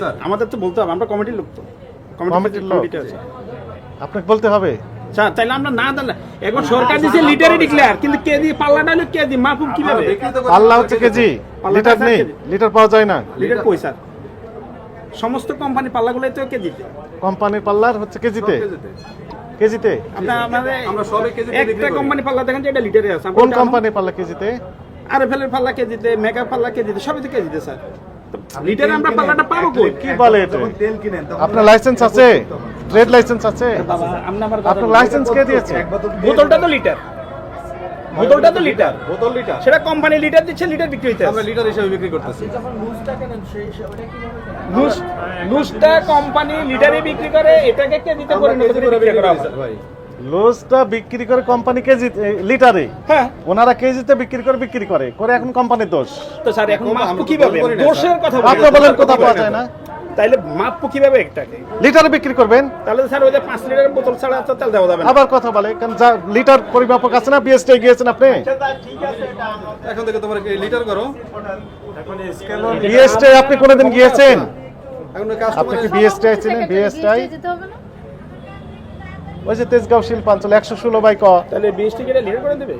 Sir আমাদের তো বলতে হবে আমরা কমিটির লোক তো। কমিটির? আছে। আপনাকে বলতে হবে? স্যার তাইলে আমরা না দিলে এখন সরকার দিছে লিটারে ডিক্লেয়ার কিন্তু কে দিয়ে পাল্লাটা হলো কে দিয়ে মাপুম কীভাবে? পাল্লা হচ্ছে কেজি। লিটার নেই লিটার পাওয়া যায় না। লিটার কই স্যার? সমস্ত কোম্পানি পাল্লাগুলোই তো কে কোম্পানির পাল্লার হচ্ছে কেজিতে। কেজিতে। আপনার আমরা সবে কেজিতে একটা কোম্পানি পাল্লা দেখেন যে এটা লিটারে আছে। কোন কোম্পানির পাল্লা কেজিতে? আর এফ এর পাল্লা কে দিতে মেগা পাল্লা কে দিতে সবই তো কে দিতে স্যার। লিটারে আমরা পাল্লাটা পাবো কই? কি বলে এটা তেল কিনেন আপনার লাইসেন্স আছে? ট্রেড লাইসেন্স আছে? আপনার লাইসেন্স কে দিয়েছে? বোতলটা তো লিটার বোতলটা তো লিটার বোতল লিটার সেটা কোম্পানি লিটার দিচ্ছে লিটার বিক্রি হইতে আমরা লিটার হিসেবে বিক্রি করতেছি। লুজ লুজটা কোম্পানি লিটারে বিক্রি করে এটাকে কে দিতে করে করে বিক্রি করা ভাই। লুজটা বিক্রি করে কোম্পানি কেজি লিটারে। হ্যাঁ। ওনারা কেজিতে বিক্রি করে বিক্রি করে? করে এখন কোম্পানির দোষ। তো স্যার এখন মাপবো কীভাবে? দোষের কথা আপনি বলেন কোথাও পাওয়া যায় না। তাইলে মাপবো কীভাবে একটাকে লিটারে বিক্রি করবেন? তাহলে স্যার ওই যে পাঁচ লিটারের বোতল ছাড়া তো তেল দেওয়া যাবে না। আবার কথা বলে কারণ যা লিটার পরিমাপক আছে না বিএসটি গিয়েছেন আপনি? এখন থেকে তোমার কি লিটার করো? বিএসটি আপনি কোনোদিন গিয়েছেন? এখন ওই আপনি কি বিএসটি আইছেন বিএসটি যেতে হবে না? ওই যে তেজগাঁও শিল্পাঞ্চল একশো ষোলো বাই ক। তাহলে বিএসটি কেটে লিটার করে দেবে?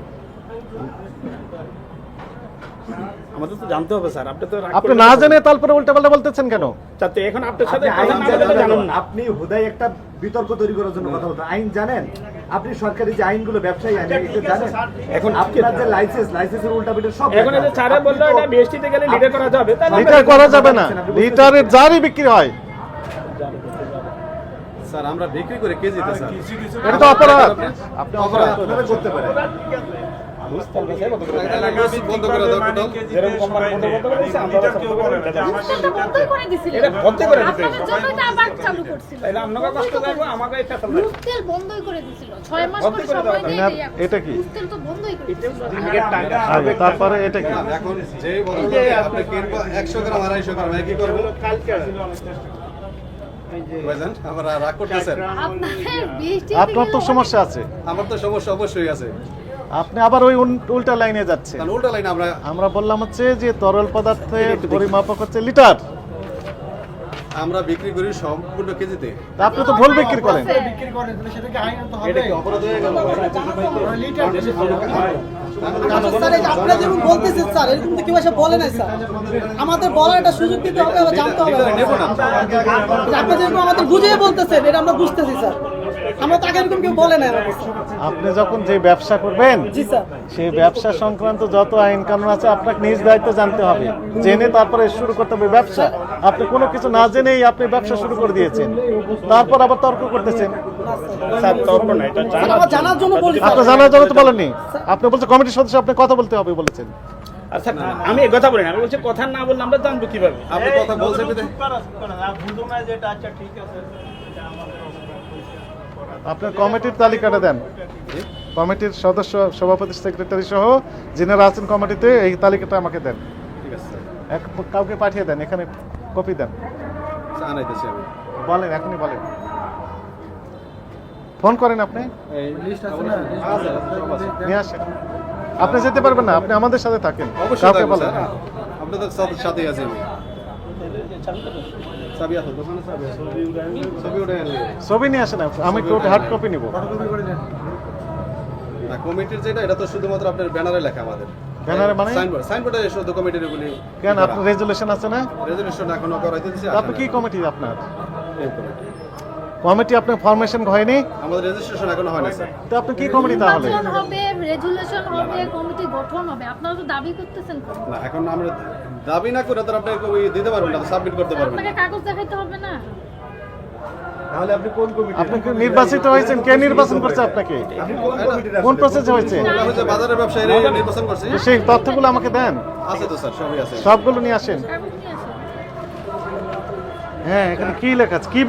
আমাদের তো জানতে হবে স্যার। আপনি তো আপনি না জেনে তারপরে উল্টা বলতেছেন কেন? যাতে এখন আপনার সাথে আইন জানেন না। আপনি হুদাই একটা বিতর্ক তৈরি করার জন্য কথা বলতেন আইন জানেন? আপনি সরকারি যে আইনগুলো ব্যবসায়ী আইন জানেন? এখন আপনার যে লাইসেন্স লাইসেন্সের উল্টা সব এখন এই যে লেখা আছে। স্যারে বলল এটা বিএসটি গেলে লিটার করা যাবে লিটার করা যাবে না। লিটারের যারই বিক্রি হয়। স্যার আমরা বিক্রি করে কেজিতে স্যার। এটা তো অপরাধ। আপনি অপরাধ। আপনারা করতে পারেন। বন্ধ করে দাও টোটাল যেরকম কোম্পানি বন্ধ করতে পারছে আমরা সব করে দিতে পারি। করে দিছিল। এটা বন্ধ করে দিতে হবে। আপনাদের জন্যই তো আবার চালু করছিল। তাহলে আপনাকে কষ্ট দেবো আমাকে এটা চালাতে হবে। বন্ধই করে দিছিল। ছয় মাস করে করে সময় দিয়ে এটা কি? মুখতেল তো বন্ধই করে দিছিল। টাকা আগে তারপরে এটা কি? এখন যে বদলে আপনি কিনবো গ্রাম আড়াইশো গ্রাম একই করব? ভাইজান আমরা রাগ করতেছেন? আপনার তো সমস্যা আছে। আমার তো সমস্যা অবশ্যই আছে। আপনি আবার ওই উল্টা লাইনে যাচ্ছেন। উল্টা লাইনে আমরা আমরা বললাম হচ্ছে যে তরল পদার্থের পরিমাপক হচ্ছে লিটার। আমরা বিক্রি করি সম্পূর্ণ কেজিতে। আপনি তো ভুল বিক্রি করেন। বিক্রি করেন তাহলে সেটা কি স্যার এই যে আপনারা যেরকম বলতেছেন স্যার এরকম তো কেউ এসে বলে নাই স্যার। আমাদের বলার একটা সুযোগ দিতে হবে জানতে হবে আপনি যেরকম আমাদের বুঝিয়ে বলতেছেন এটা আমরা বুঝতেছি স্যার। আমরা তাকে এরকম কেউ বলে স্যার। আপনি যখন যে ব্যবসা করবেন সেই ব্যবসা সংক্রান্ত যত আইন কানুন আছে আপনাকে নিজ দায়িত্ব জানতে হবে। জেনে তারপরে শুরু করতে হবে ব্যবসা। আপনি কোনো কিছু না জেনেই আপনি ব্যবসা শুরু করে দিয়েছেন। তারপর আবার তর্ক করতেছেন। স্যার তর্ক না এটা স্যার জানা জানার জন্য আপনি জানার জন্য তো বলেননি। আপনি বলছেন কমিটির সদস্য আপনি কথা বলতে হবে বলেছেন। আচ্ছা আমি এই কথা বলি আমি বলছি কথা না বললে আমরা জানব কীভাবে? আপনি কথা বলছেন আপনার কমিটির তালিকাটা দেন। কমিটির সদস্য সভাপতি সেক্রেটারি সহ যিনারা আছেন কমিটিতে এই তালিকাটা আমাকে দেন। ঠিক আছে এক কাউকে পাঠিয়ে দেন এখানে কপি দেন। আমি। বলেন এখনই বলেন। ফোন করেন আপনি। এই লিস্ট আছে না? নিয়ে আসেন। আপনি যেতে পারবেন না আপনি আমাদের সাথে থাকেন। অবশ্যই কাউকে বলেন আপনাদের সাথে সাথেই আছি আমি। ছবি নিয়ে আসেন আমি হার্ড কপি নিব। না কমিটির যেটা এটা তো শুধুমাত্র আপনার ব্যানারে লেখা আমাদের। ব্যানারে মানে? সাইনবোর্ড সাইনবোর্ডে শুধু কমিটির এগুলি কেন আপনার রেজুলেশন আছে না? রেজলিউশন এখনও করাইতে দিছি আপনি কি কমিটি আপনার? এই কমিটি। কমিটি আপনার ফরমেশন হয়নি? আমাদের রেজিস্ট্রেশন এখনও হয় না স্যার তো আপনি কি কমিটি তাহলে? হবে রেজুলেশন হবে কমিটি গঠন হবে। আপনারা তো দাবি করতেছেন না এখন আমরা দাবি না করে তো আপনি ওই দিতে পারবেন না সাবমিট করতে পারবেন আপনাকে কাগজ দেখাইতে হবে না। তাহলে আপনি কোন কমিটি আপনি নির্বাচিত হয়েছেন? কে নির্বাচন করছে আপনাকে? কোন প্রসেসে হয়েছে? আমি যে বাজারের ব্যবসায়ী নির্বাচন করছি। সেই তথ্যগুলো আমাকে দেন। আছে তো স্যার সবই আছে। সবগুলো নিয়ে আসেন। নিয়ে আসেন। হ্যাঁ এখানে কি লেখা আছে? কি